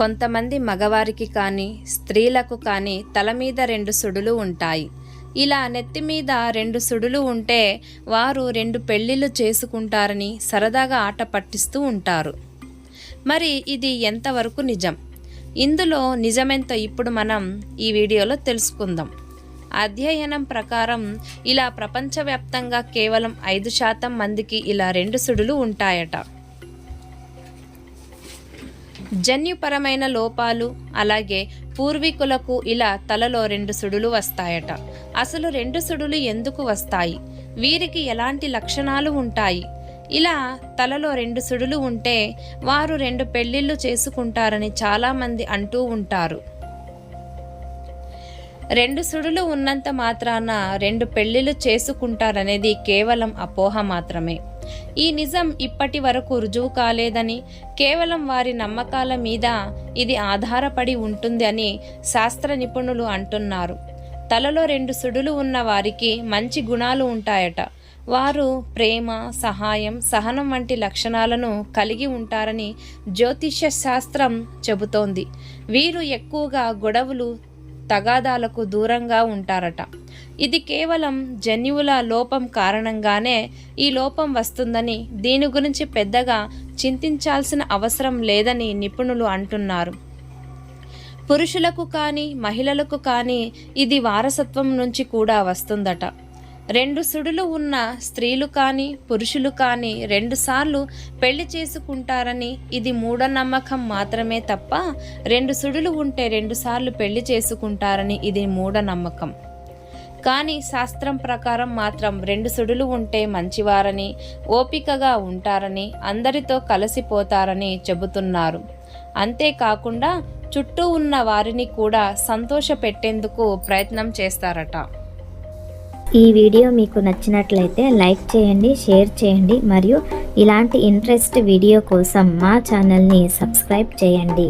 కొంతమంది మగవారికి కానీ స్త్రీలకు కానీ తల మీద రెండు సుడులు ఉంటాయి. ఇలా నెత్తి మీద రెండు సుడులు ఉంటే వారు రెండు పెళ్ళిళ్ళు చేసుకుంటారని సరదాగా ఆట పట్టిస్తూ ఉంటారు. మరి ఇది ఎంతవరకు నిజం? ఇందులో నిజమెంతో ఇప్పుడు మనం ఈ వీడియోలో తెలుసుకుందాం. అధ్యయనం ప్రకారం ఇలా ప్రపంచవ్యాప్తంగా కేవలం ఐదు శాతం మందికి ఇలా రెండు సుడులు ఉంటాయట. జన్యుపరమైన లోపాలు అలాగే పూర్వీకులకు ఇలా తలలో రెండు సుడులు వస్తాయట. అసలు రెండు సుడులు ఎందుకు వస్తాయి? వీరికి ఎలాంటి లక్షణాలు ఉంటాయి? ఇలా తలలో రెండు సుడులు ఉంటే వారు రెండు పెళ్ళిళ్ళు చేసుకుంటారని చాలామంది అంటూ ఉంటారు. రెండు సుడులు ఉన్నంత మాత్రాన రెండు పెళ్ళిళ్ళు చేసుకుంటారనేది కేవలం అపోహ మాత్రమే. ఈ నిజం ఇప్పటి వరకు రుజువు కాలేదని కేవలం వారి నమ్మకాల మీద ఇది ఆధారపడి ఉంటుంది అని శాస్త్ర నిపుణులు అంటున్నారు. తలలో రెండు సుడులు ఉన్న వారికి మంచి గుణాలు ఉంటాయట. వారు ప్రేమ సహాయం సహనం వంటి లక్షణాలను కలిగి ఉంటారని జ్యోతిష్య శాస్త్రం చెబుతోంది. వీరు ఎక్కువగా గొడవలు తగాదాలకు దూరంగా ఉంటారట. ఇది కేవలం జన్యువుల లోపం కారణంగానే ఈ లోపం వస్తుందని దీని గురించి పెద్దగా చింతించాల్సిన అవసరం లేదని నిపుణులు అంటున్నారు. పురుషులకు కానీ మహిళలకు కానీ ఇది వారసత్వం నుంచి కూడా వస్తుందట. రెండు సుడులు ఉన్న స్త్రీలు కానీ పురుషులు కానీ రెండుసార్లు పెళ్ళి చేసుకుంటారని ఇది మూఢనమ్మకం మాత్రమే తప్ప రెండు సుడులు ఉంటే రెండుసార్లు పెళ్ళి చేసుకుంటారని ఇది మూఢనమ్మకం. కానీ శాస్త్రం ప్రకారం మాత్రం రెండు సుడులు ఉంటే మంచివారని ఓపికగా ఉంటారని అందరితో కలిసిపోతారని చెబుతున్నారు. అంతేకాకుండా చుట్టూ ఉన్న వారిని కూడా సంతోషపెట్టేందుకు ప్రయత్నం చేస్తారట. ఈ వీడియో మీకు నచ్చినట్లయితే లైక్ చేయండి షేర్ చేయండి మరియు ఇలాంటి ఇంట్రెస్ట్ వీడియో కోసం మా ఛానల్ని సబ్స్క్రైబ్ చేయండి.